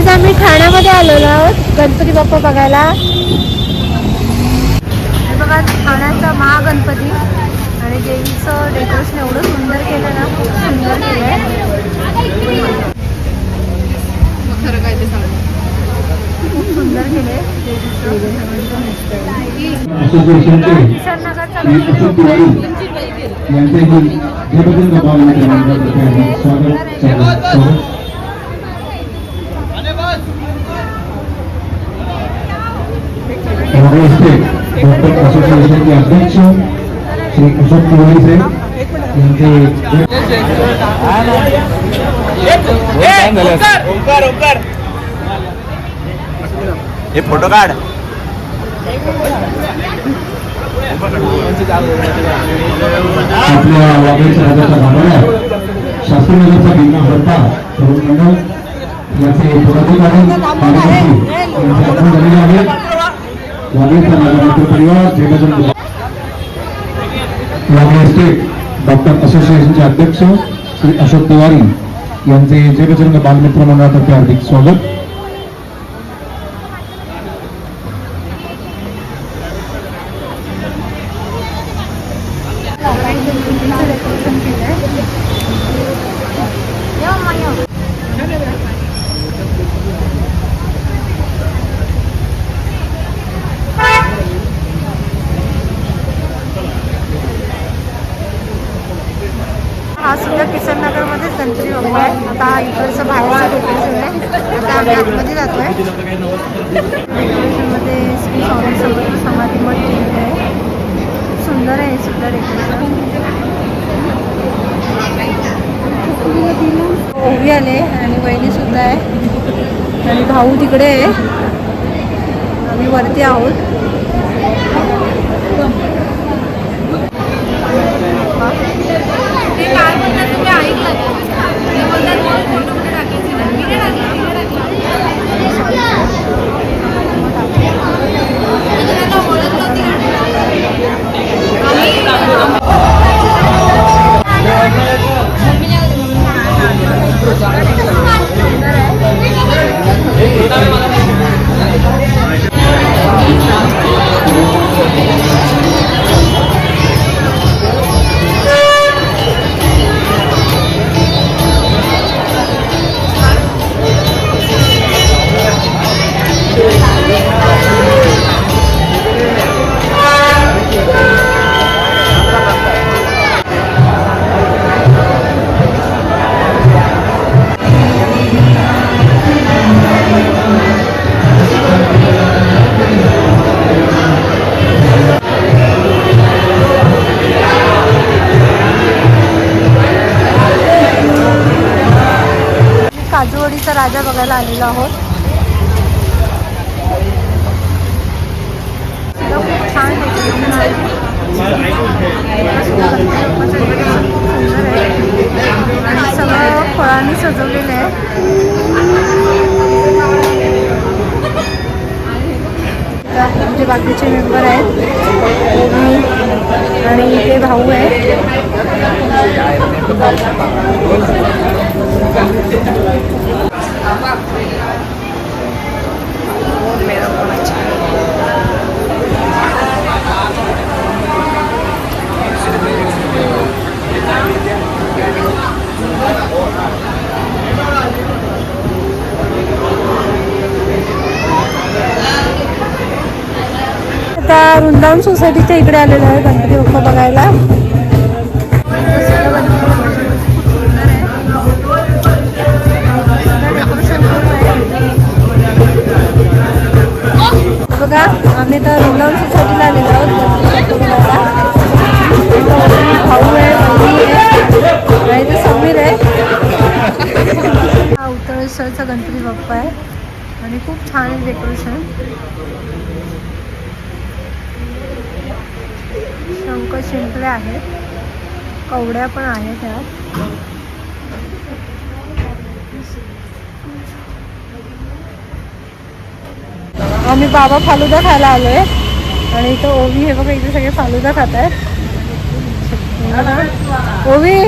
आज आम्ही ठाण्यामध्ये आलेलो आहोत. गणपती बाप्पा बघायला. हे बघा ठाण्याचा महागणपती. आणि देवीचं डेकोरेशन एवढं सुंदर केलं ना खूप सुंदर केलं. आहे खरं काय ते सांग खूप सुंदर केलं असोसिएशनचे किसन नगरचा श्री अशोक तिवारी यांचे जयभद्र भावना क्रमांकातर्फे स्वागत स्वागत स्वागत हमारे स्टेट डॉक्टर असोसिएशनचे अध्यक्ष श्री अशोक तिवारी साहेब यांचे हे फोटो काढ. आपल्या वाघेच्या राजाच्या भागाला शास्त्रीनगरचा भिन्न हडपा तरुण मंडळ याचे पदाधिकारी कार्यकर्ते यांचे आगमन झालेले आहे वाघेचा राजा मित्र परिवार जयगजन स्टेट डॉक्टर असोसिएशनचे अध्यक्ष श्री अशोक तिवारी यांचे जयबजरंग बालमित्र मंडळातर्फे हार्दिक स्वागत डेकोरेशन केलं आहे हा सुद्धा किसन नगरमध्येच गणपती आहे. आता इकडचं बाहेरचं डेकोरेशन आहे. आता आम्ही आतमध्ये जातोय. डेकोरेशनमध्ये श्री स्वामी समर्थ समाधी मठ केलेलं आहे. सुंदर आहे हे सुद्धा डेकोरेशन हो, ओवी आले. आणि वहिनी सुद्धा आहे. आणि भाऊ तिकडे आहे. आम्ही वरती आहोत. काजूवडीचा राजा बघायला आलेलो आहोत. खूप छान डेकोरेशन आहे. खूप सुंदर आहे आणि सगळं फळांनी सजवलेलं आहे. आमचे बाकीचे मेंबर आहेत. आणि ते भाऊ आहे वृंदावन सोसायटीच्या इकडे आलेलो आहे गणपती बाप्पा बघायला. बघा आम्ही तर वृंदावन सोसायटीला आलेलो आहोत. भाऊ आहे बहिणी आहे ते समीर आहे. हा उत्तरेश्वरचा गणपती बाप्पा आहे. आणि खूप छान आहे डेकोरेशन शंख शिंपले आहेत. कवड्या पण आहेत त्यात आम्ही बाबा फालुदा खायला आलोय. आणि इथं ओवी हे बघा इथे सगळे फालुदा खात आहेत. ओवी!